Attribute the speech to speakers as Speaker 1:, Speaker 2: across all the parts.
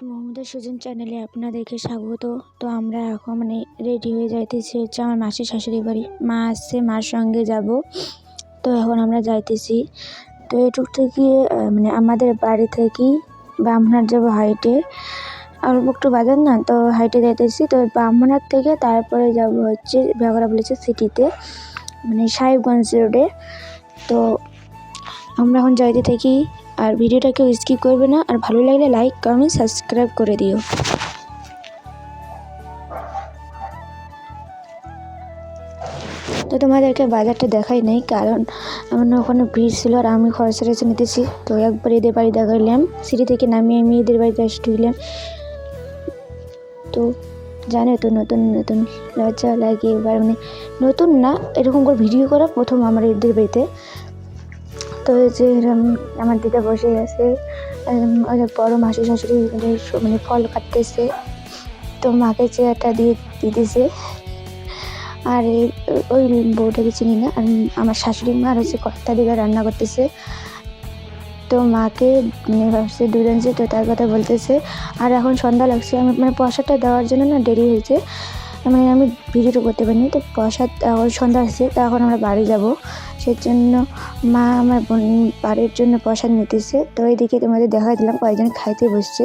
Speaker 1: সুজন চ্যানেলে আপনাদেরকে স্বাগত। তো আমরা এখন মানে রেডি হয়ে যাইতেছি হচ্ছে আমার মাসির শাশুড়ি বাড়ি। মা আসছে, মার সঙ্গে যাব। তো এখন আমরা যাইতেছি। তো এটুক থেকে মানে আমাদের বাড়ি থেকেই ব্রাহ্মণার যাব হাইটে। অল্প একটু বাজার না, তো হাইটে যাইতেছি। তো ব্রাহ্মণার থেকে তারপরে যাব হচ্ছে বেগরা বলেছে সিটিতে মানে সাহেবগঞ্জ রোডে তো আমরা এখন যাইতে থাকি আর ভিডিওটা কেউ স্কিপ করবে না। আর ভালো লাগলে লাইক কমেন্ট সাবস্ক্রাইব করে দিও। তো তোমাদেরকে বাজারটা দেখাই নাই, কারণ আমার ওখানে ভিড় ছিল আর আমি খরচা টরচা নিতেছি। তো একবার এদের বাড়ি দেখাইলাম। সিঁড়ি থেকে নামিয়ে আমি এদের বাড়িতে এসে ঢুকলাম তো জানে তো, নতুন নতুন লজ্জা লাগে, এবার মানে নতুন না, এরকম করে ভিডিও করা প্রথম আমার এদের বাড়িতে। তো যে এরম আমার দিদা বসে আছে ওই বড় মাসি শাশুড়ি মানে ফল কাটতেছে। তো মাকে চেয়ারটা দিয়ে দিতেছে। আর ওই বউটাকে চিনি না, আর আমার শাশুড়ি মা আর হচ্ছে কর্তা দিদা রান্না করতেছে। তো মাকে মানে ভাবছে দুজন যে তো তার কথা বলতেছে। আর এখন সন্ধ্যা লাগছে, আমি মানে প্রসাদটা দেওয়ার জন্য না দেরি হয়েছে। মানে আমি ভিডিওটা করতে পারিনি, তো প্রসাদ সন্ধ্যা আসছে, তো এখন আমরা বাড়ি যাব। সেজন্য মা আমার বোন বাড়ির জন্য প্রসাদ নিতেছে। তো এইদিকে তোমাদের দেখা দিলাম, কয়েকজন খাইতে বসছে।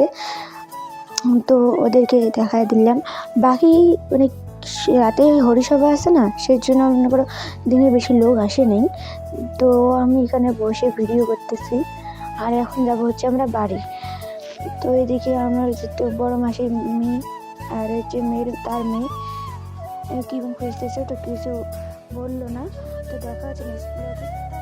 Speaker 1: তো ওদেরকে দেখা দিলাম। বাকি মানে রাতে হরিসভা আছে না সেই জন্য মনে করো দিনে বেশি লোক আসে নেই। তো আমি এখানে বসে ভিডিও করতেছি। আর এখন যাব হচ্ছে আমরা বাড়ি। তো এদিকে আমার যে তো বড় মাসির মেয়ে, আর হচ্ছে মেয়ের, তার মেয়ে, এ কি খুঁজতেছে তো কিছু বলল না। তো দেখা হচ্ছে নেক্সট